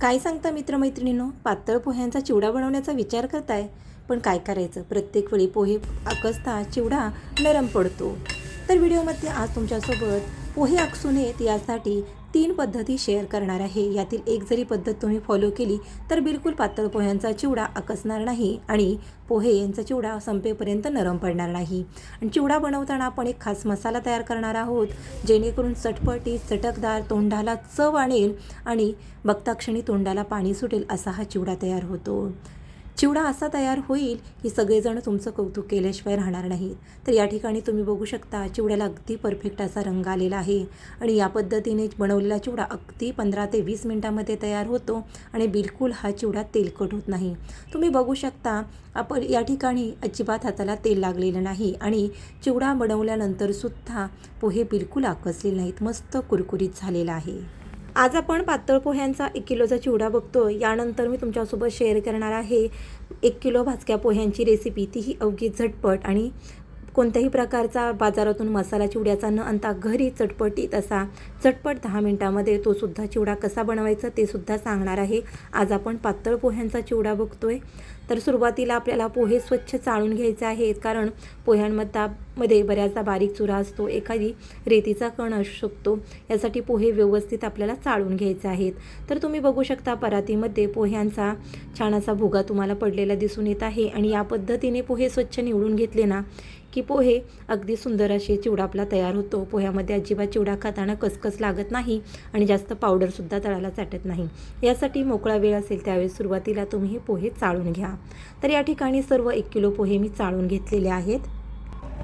काय सांगता मित्रमैत्रिणींनो? पातळ पोह्यांचा चिवडा बनवण्याचा विचार करताय. पण काय करायचं? प्रत्येक वेळी पोहे आकसता चिवडा नरम पडतो. तर व्हिडिओमध्ये आज तुमच्यासोबत पोहे आकसू यासाठी तीन पद्धती शेअर करणार आहे. यातील एक जरी पद्धत तुम्ही फॉलो केली तर बिलकुल पातळ पोह्यांचा चिवडा आकसणार नाही आणि पोहे यांचा चिवडा संपेपर्यंत नरम पडणार नाही. आणि चिवडा बनवताना आपण एक खास मसाला तयार करणार आहोत जेणेकरून चटपटी चटकदार तोंडाला चव आणेल आणि बघताक्षणी तोंडाला पाणी सुटेल असा हा चिवडा तयार होतो. चिवडा असा तयार होईल की सगळेजण तुमचं कौतुक केल्याशिवाय राहणार नाहीत. तर या ठिकाणी तुम्ही बघू शकता चिवड्याला अगदी परफेक्ट असा रंग आलेला आहे. आणि या पद्धतीने बनवलेला चिवडा अगदी पंधरा ते वीस मिनटामध्ये तयार होतो आणि बिलकुल हा चिवडा तेलकट होत नाही. तुम्ही बघू शकता आपण या ठिकाणी अजिबात हाताला तेल लागलेलं नाही आणि चिवडा बनवल्यानंतरसुद्धा पोहे बिलकुल आकसलेले नाहीत. मस्त कुरकुरीत झालेला आहे. आज आपण पातळ पोह्यांचा एक किलोचा चिवडा बघतो यानंतर मी तुमच्यासोबत शेअर करणार आहे एक किलो भाजक्या पोह्यांची रेसिपी तीही अवघी झटपट आणि कोणत्याही प्रकारचा बाजारातून मसाला चिवड्याचा न आणता घरी चटपटीत असा चटपट दहा मिनटामध्ये तो सुद्धा चिवडा कसा बनवायचा ते सुद्धा सांगणार आहे. आज आपण पातळ पोह्यांचा चिवडा बघतोय. तर सुरुवातीला आपल्याला पोहे स्वच्छ चाळून घ्यायचे आहेत. कारण पोह्यांमध्ये मध्ये बऱ्याचदा बारीक चुरा असतो. एखादी रेतीचा कण असू शकतो. यासाठी पोहे व्यवस्थित आपल्याला चाळून घ्यायचे आहेत. तर तुम्ही बघू शकता परातीमध्ये पोह्यांचा छान असा भुगा तुम्हाला पडलेला दिसून येत आहे. आणि या पद्धतीने पोहे स्वच्छ निवडून घेतले ना की पोहे अगदी सुंदर असे चिवडा आपला तयार होतो. पोह्यामध्ये अजिबात चिवडा खाताना कसकस लागत नाही आणि जास्त पावडरसुद्धा तळाला चाटत नाही. यासाठी मोकळा वेळ असेल त्यावेळेस सुरुवातीला तुम्ही हे पोहे चाळून घ्या. तर या ठिकाणी सर्व एक किलो पोहे मी चाळून घेतलेले आहेत.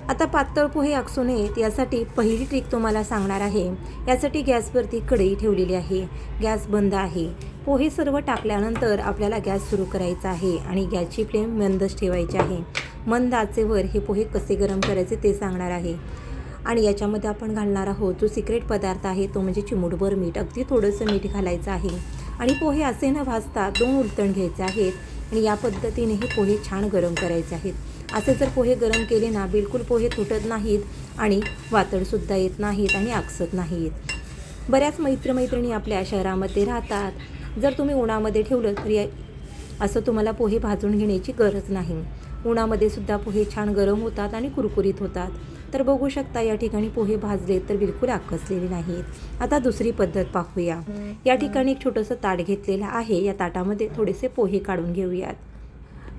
आता पातळ पोहे आकसू नयेत यासाठी पहिली ट्रिक तुम्हाला सांगणार आहे. यासाठी गॅसवरती कढई ठेवलेली आहे. गॅस बंद आहे. पोहे सर्व टाकल्यानंतर आपल्याला गॅस सुरू करायचा आहे आणि गॅसची फ्लेम मंदच ठेवायची आहे. मंद आचेवर हे पोहे कसे गरम करायचे ते सांगणार आहे. आणि याच्यामध्ये आपण घालणार आहोत जो सिक्रेट पदार्थ आहे तो म्हणजे चिमूटभर मीठ. अगदी थोडंसं मीठ घालायचं आहे. आणि पोहे असे न भाजता दोन उलटण घ्यायचे आहेत. आणि या पद्धतीने हे पोहे छान गरम करायचे आहेत. असे जर पोहे गरम केले ना बिलकुल पोहे तुटत नाहीत आणि वातडसुद्धा येत नाहीत आणि आकसत नाहीत. बऱ्याच मैत्रमैत्रिणी आपल्या शहरामध्ये राहतात. जर तुम्ही उन्हामध्ये ठेवलं तर या असं तुम्हाला पोहे भाजून घेण्याची गरज नाही. उन्हामध्ये सुद्धा पोहे छान गरम होतात आणि कुरकुरीत होतात. तर बघू शकता या ठिकाणी पोहे भाजले तर बिलकुल आकसलेले नाहीत. आता दुसरी पद्धत पाहूया. या ठिकाणी एक छोटंसं ताट घेतलेलं आहे. या ताटामध्ये थोडेसे पोहे काढून घेऊयात.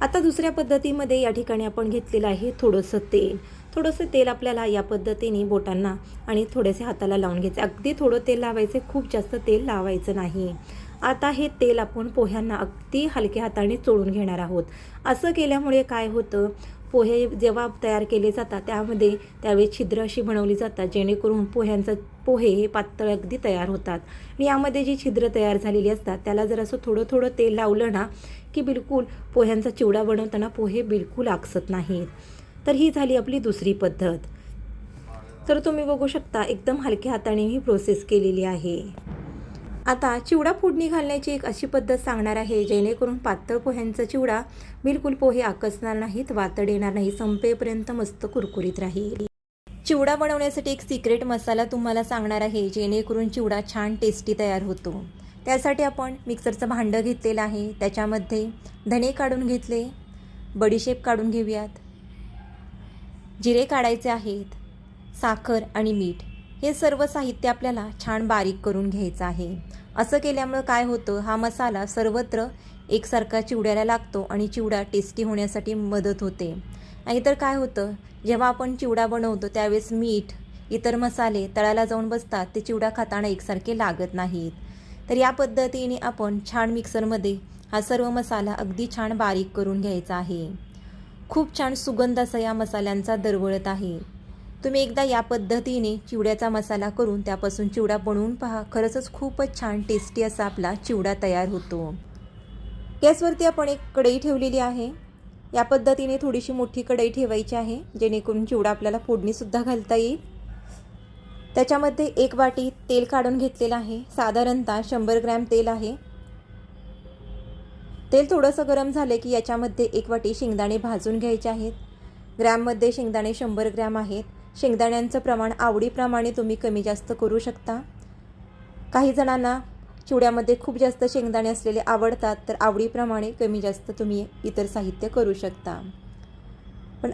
आता दुसऱ्या पद्धतीमध्ये या ठिकाणी आपण घेतलेलं आहे थोडंसं तेल. थोडंसं तेल आपल्याला या पद्धतीने बोटांना आणि थोडेसे हाताला लावून घ्यायचे. अगदी थोडं तेल लावायचे खूप जास्त तेल लावायचं नाही. आता हे तेल आपण पोह्यांना अगदी हलक्या हाताने चोळून घेणार आहोत. असं केल्यामुळे काय होतं? पोहे जेव्हा तयार केले जातात त्यामध्ये त्यावेळी छिद्र अशी बनवली जातात जेणेकरून पोह्यांचं पोहे हे पातळ अगदी तयार होतात. आणि यामध्ये जी छिद्र तयार झालेली असतात त्याला जर असं थोडं थोडं तेल लावलं ना की बिलकुल पोह्यांचा चिवडा बनवताना पोहे बिलकुल आकसत नाहीत. तर ही झाली आपली दुसरी पद्धत. तर तुम्ही बघू शकता एकदम हलक्या हाताने ही प्रोसेस केलेली आहे. आता चिवडा फोडणी घालण्याची एक अशी पद्धत सांगणार आहे जेणेकरून पातळ पोह्यांचा चिवडा बिलकुल पोहे आकसणार नाहीत वातड येणार नाही संपेपर्यंत मस्त कुरकुरीत राहील. चिवडा बनवण्यासाठी एक सिक्रेट मसाला तुम्हाला सांगणार आहे जेणेकरून चिवडा छान टेस्टी तयार होतो. त्यासाठी आपण मिक्सरचं भांडं घेतलेलं आहे त्याच्यामध्ये धणे काढून घेतले बडीशेप काढून घेऊयात. जिरे काढायचे आहेत साखर आणि मीठ. हे सर्व साहित्य आपल्याला छान बारीक करून घ्यायचं आहे. असं केल्यामुळं काय होतं हा मसाला सर्वत्र एकसारखा चिवड्याला लागतो आणि चिवडा टेस्टी होण्यासाठी मदत होते. नाहीतर काय होतं जेव्हा आपण चिवडा बनवतो त्यावेळेस मीठ इतर मसाले तळाला जाऊन बसतात ते चिवडा खाताना एकसारखे लागत नाहीत. तर या पद्धतीने आपण छान मिक्सरमध्ये हा सर्व मसाला अगदी छान बारीक करून घ्यायचा आहे. खूप छान सुगंध असा या मसाल्यांचा दरवळत आहे. तुम्ही एकदा या पद्धतीने चिवड्याचा मसाला करून त्यापासून चिवडा बनवून पहा. खरंच खूपच छान टेस्टी असा आपला चिवडा तयार होतो. गॅसवरती आपण एक कढई ठेवलेली आहे. या पद्धतीने थोडीशी मोठी कढई ठेवायची आहे जेणेकरून चिवडा आपल्याला फोडणीसुद्धा घालता येईल. त्याच्यामध्ये एक वाटी तेल काढून घेतलेलं आहे. साधारणतः शंभर ग्रॅम तेल आहे. तेल थोडंसं गरम झालं की याच्यामध्ये एक वाटी शेंगदाणे भाजून घ्यायचे आहेत. ग्रॅममध्ये शेंगदाणे शंभर ग्रॅम आहेत. शेंगदाण्यांचं प्रमाण आवडीप्रमाणे तुम्ही कमी जास्त करू शकता. काही जणांना चिवड्यामध्ये खूप जास्त शेंगदाणे असलेले आवडतात तर आवडीप्रमाणे कमी जास्त तुम्ही इतर साहित्य करू शकता. पण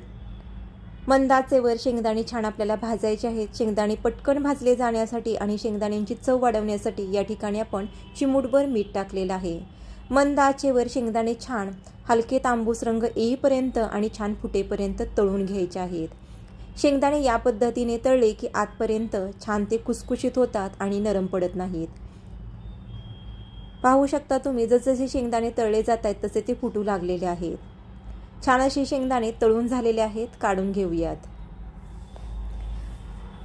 मंदाचेवर शेंगदाणे छान आपल्याला भाजायचे आहेत. शेंगदाणे पटकन भाजले जाण्यासाठी आणि शेंगदाण्यांची चव वाढवण्यासाठी या ठिकाणी आपण चिमूटभर मीठ टाकलेलं आहे. मंद आचेवर शेंगदाणे छान हलके तांबूस रंग येईपर्यंत आणि छान फुटेपर्यंत तळून घ्यायचे आहेत. शेंगदाणे या पद्धतीने तळले की आतपर्यंत छान ते कुसकुशीत होतात आणि नरम पडत नाहीत. पाहू शकता तुम्ही जसजसे शेंगदाणे तळले जात आहेत तसे ते फुटू लागलेले आहेत. छान असे शेंगदाणे तळून झालेले आहेत काढून घेऊयात.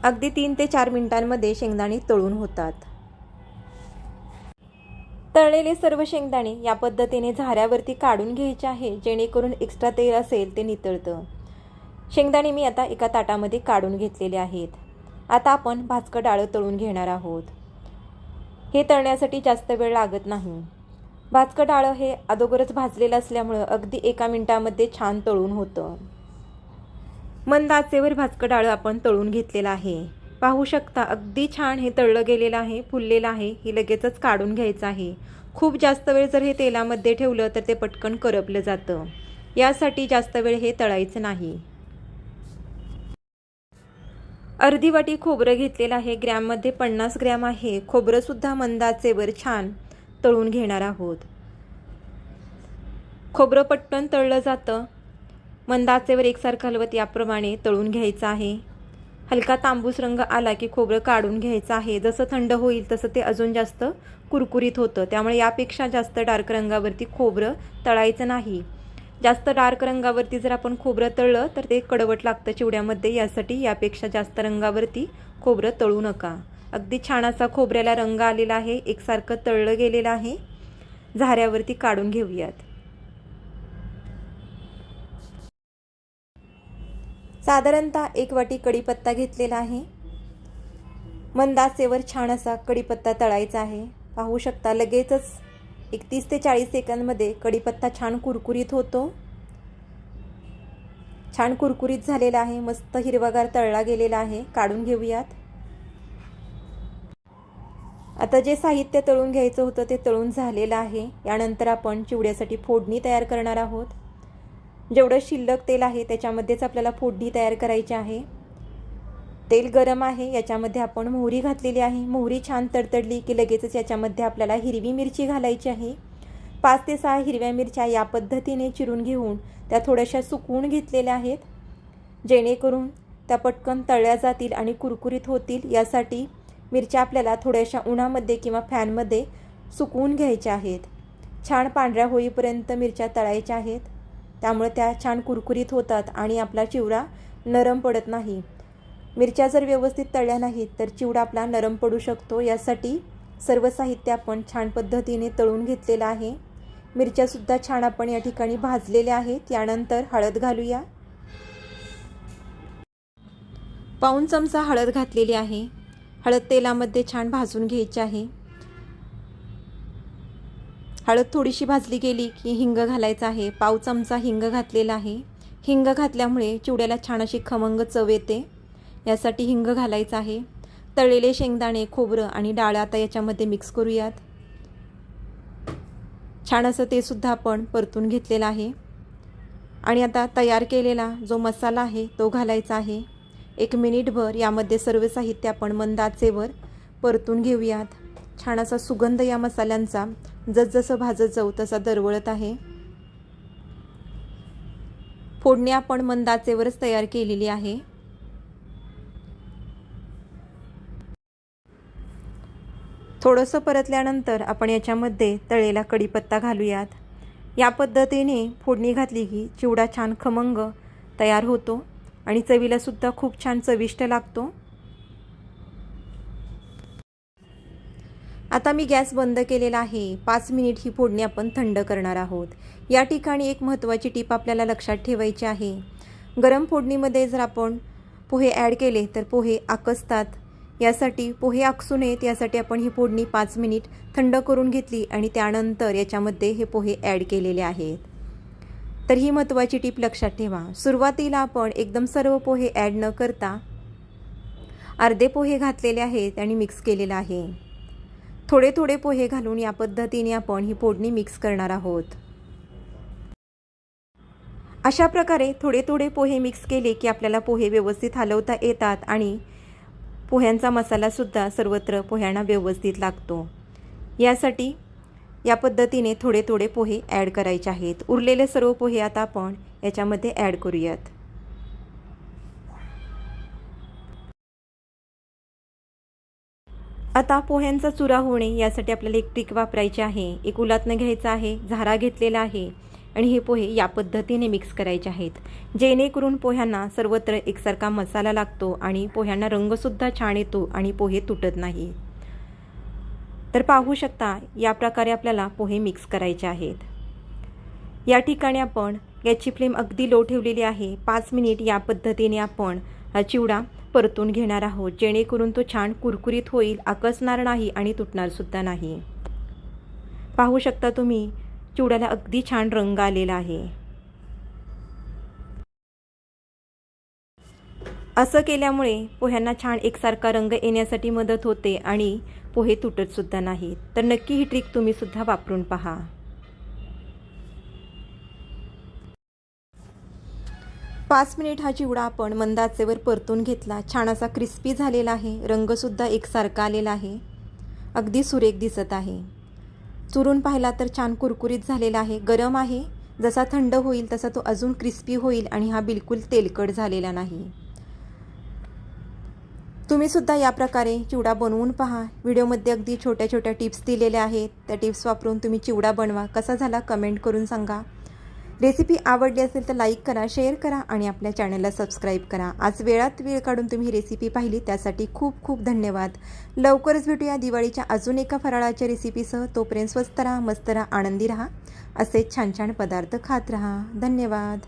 अगदी तीन ते चार मिनिटांमध्ये शेंगदाणे तळून होतात. तळलेले सर्व शेंगदाणे या पद्धतीने झाऱ्यावरती काढून घ्यायचे आहे जेणेकरून एक्स्ट्रा तेल असेल ते नितळतं. शेंगदाणे मी आता एका ताटामध्ये काढून घेतलेले आहेत. आता आपण भाजकं डाळं तळून घेणार आहोत. हे तळण्यासाठी जास्त वेळ लागत नाही. भाजकं डाळं हे अगोदरच भाजलेलं असल्यामुळं अगदी एका मिनिटामध्ये छान तळून होतं. मंद आचेवर भाजकं डाळं आपण तळून घेतलेलं आहे. पाहू शकता अगदी छान हे तळलं गेलेलं आहे फुललेलं आहे हे लगेचच काढून घ्यायचं आहे. खूप जास्त वेळ जर हे तेलामध्ये ठेवलं तर ते पटकन करपलं जातं. यासाठी जास्त वेळ हे तळायचं नाही. अर्धी वाटी खोबरं घेतलेलं आहे. ग्रॅममध्ये पन्नास ग्रॅम आहे. खोबरंसुद्धा मंदाचेवर छान तळून घेणार आहोत. खोबरं पटकन तळलं जातं. मंदाचेवर एकसारखं हलवत याप्रमाणे तळून घ्यायचं आहे. हलका तांबूस रंग आला की खोबरं काढून घ्यायचं आहे. जसं थंड होईल तसं ते अजून जास्त कुरकुरीत होतं. त्यामुळे यापेक्षा जास्त डार्क रंगावरती खोबरं तळायचं नाही. जास्त डार्क रंगावरती जर आपण खोबरं तळलं तर ते कडवट लागतं चिवड्यामध्ये. यासाठी यापेक्षा जास्त रंगावरती खोबरं तळू नका. अगदी छान असा खोबऱ्याला रंग आलेला आहे. एकसारखं तळलं गेलेलं आहे. झाऱ्यावरती काढून घेऊयात. साधारणतः एक वाटी कढीपत्ता घेतलेला आहे. मंदासेवर छान असा कढीपत्ता तळायचा आहे. पाहू शकता लगेचच एक तीस ते चाळीस सेकंदमध्ये कढीपत्ता छान कुरकुरीत होतो. छान कुरकुरीत झालेला आहे. मस्त हिरवागार तळला गेलेला आहे. काढून घेऊयात. आता जे साहित्य तळून घ्यायचं होतं ते तळून झालेलं आहे. यानंतर आपण चिवड्यासाठी फोडणी तयार करणार आहोत. जेवढं शिल्लक तेल आहे त्याच्यामध्येच आपल्याला फोडणी तयार करायची आहे. तेल गरम आहे याच्यामध्ये आपण मोहरी घातलेली आहे. मोहरी छान तडतडली की लगेचच याच्यामध्ये आपल्याला हिरवी मिरची घालायची आहे. पाच ते सहा हिरव्या मिरच्या या पद्धतीने चिरून घेऊन त्या थोड्याशा सुकवून घेतलेल्या आहेत. जेणेकरून त्या पटकन तळल्या जातील आणि कुरकुरीत होतील. यासाठी मिरच्या आपल्याला थोड्याशा उन्हामध्ये किंवा फॅनमध्ये सुकवून घ्यायच्या आहेत. छान पांढऱ्या होईपर्यंत मिरच्या तळायच्या आहेत. त्यामुळे त्या छान कुरकुरीत होतात आणि आपला चिवडा नरम पडत नाही. मिरच्या जर व्यवस्थित तळल्या नाहीत तर चिवडा आपला नरम पडू शकतो. यासाठी सर्व साहित्य आपण छान पद्धतीने तळून घेतलेलं आहे. मिरच्यासुद्धा छान आपण या ठिकाणी भाजलेल्या आहेत. यानंतर हळद घालूया. पाऊन चमचा हळद घातलेली आहे. हळद तेलामध्ये छान भाजून घ्यायची आहे. हळद थोडीशी भाजली गेली की हिंग घालायचं आहे. पाव चमचा हिंग घातलेला आहे. हिंग घातल्यामुळे चिवड्याला छान अशी खमंग चव येते. यासाठी हिंग घालायचं आहे. तळलेले शेंगदाणे खोबरं आणि डाळ आता याच्यामध्ये मिक्स करूयात. छान असं ते सुद्धा आपण परतून घेतलेलं आहे. आणि आता तयार केलेला जो मसाला आहे तो घालायचा आहे. एक मिनिटभर यामध्ये सर्व साहित्य आपण मंदाचेवर परतून घेऊयात. छान असा सुगंध या मसाल्यांचा जसजसं भाजत जाऊ तसा दरवळत आहे. फोडणी आपण मंदाचेवरच तयार केलेली आहे. थोडंसं परतल्यानंतर आपण याच्यामध्ये तळेला कढीपत्ता घालूयात. या पद्धतीने फोडणी घातली की चिवडा छान खमंग तयार होतो आणि चवीलासुद्धा खूप छान चविष्ट लागतो. आता मी गॅस बंद केलेला आहे. पाच मिनिट ही फोडणी आपण थंड करणार आहोत. या ठिकाणी एक महत्त्वाची टीप आपल्याला लक्षात ठेवायची आहे. गरम फोडणीमध्ये जर आपण पोहे ॲड केले तर पोहे आकसतात. यासाठी पोहे आकसू नयेत यासाठी आपण ही फोडणी पाच मिनिट थंड करून घेतली आणि त्यानंतर याच्यामध्ये हे पोहे ॲड केलेले आहेत. तर ही महत्त्वाची टीप लक्षात ठेवा. सुरुवातीला आपण एकदम सर्व पोहे ॲड न करता अर्धे पोहे घातलेले आहेत आणि मिक्स केलेलं आहे. थोडे थोडे पोहे घालून या पद्धतीने आपण ही फोडणी मिक्स करणार आहोत. अशा प्रकारे थोडे थोडे पोहे मिक्स केले की आपल्याला पोहे व्यवस्थित हलवता येतात आणि पोह्यांचा मसालासुद्धा सर्वत्र पोह्यांना व्यवस्थित लागतो. यासाठी या पद्धतीने थोडे थोडे पोहे ॲड करायचे आहेत. उरलेले सर्व पोहे आता आपण याच्यामध्ये ॲड करूयात. आता पोह्यांचा चुरा होणे यासाठी आपल्याला एक ट्रिक वापरायची आहे. एक उलातनं घ्यायचं आहे झारा घेतलेला आहे. आणि हे पोहे या पद्धतीने मिक्स करायचे आहेत. जेणेकरून पोह्यांना सर्वत्र एकसारखा मसाला लागतो आणि पोह्यांना रंगसुद्धा छान येतो आणि पोहे तुटत नाही. तर पाहू शकता या प्रकारे आपल्याला पोहे मिक्स करायचे आहेत. या ठिकाणी आपण याची फ्लेम अगदी लो ठेवलेली आहे. पाच मिनिट या पद्धतीने आपण हा चिवडा परतून घेणार आहोत. जेणेकरून तो छान कुरकुरीत होईल आकसणार नाही आणि तुटणारसुद्धा नाही. पाहू शकता तुम्ही चिवड्याला अगदी छान रंग आलेला आहे. असं केल्यामुळे पोह्यांना छान एकसारखा रंग येण्यासाठी मदत होते आणि पोहे तुटतसुद्धा नाहीत. तर नक्की ही ट्रिक तुम्हीसुद्धा वापरून पहा. पाच मिनिट हा चिवडा आपण मंद आचेवर परतून घेतला. छान असा क्रिस्पी झालेला आहे. रंगसुद्धा एकसारखा आलेला आहे. अगदी सुरेख दिसत आहे. चुरून पाहिला तर छान कुरकुरीत झालेला आहे. गरम आहे. जसा थंड होईल तसा तो अजून क्रिस्पी होईल आणि हा बिलकुल तेलकट झालेला नाही. तुम्ही सुद्धा या प्रकारे चिवडा बनवून पहा. व्हिडिओमध्ये अगदी छोट्या छोट्या टिप्स दिलेल्या आहेत. त्या टिप्स वापरून तुम्ही चिवडा बनवा. कसा झाला कमेंट करून सांगा. रेसिपी आवडली असेल तर लाईक करा शेअर करा आणि आपल्या चॅनलला सबस्क्राईब करा. आज वेळात वेळ काढून तुम्ही रेसिपी पाहिली त्यासाठी खूप खूप धन्यवाद. लवकरच भेटूया दिवाळीच्या अजून एका फराळाच्या रेसिपीसह. तोपर्यंत स्वस्त राहा मस्त राहा आनंदी राहा. असे छान छान पदार्थ खात राहा. धन्यवाद.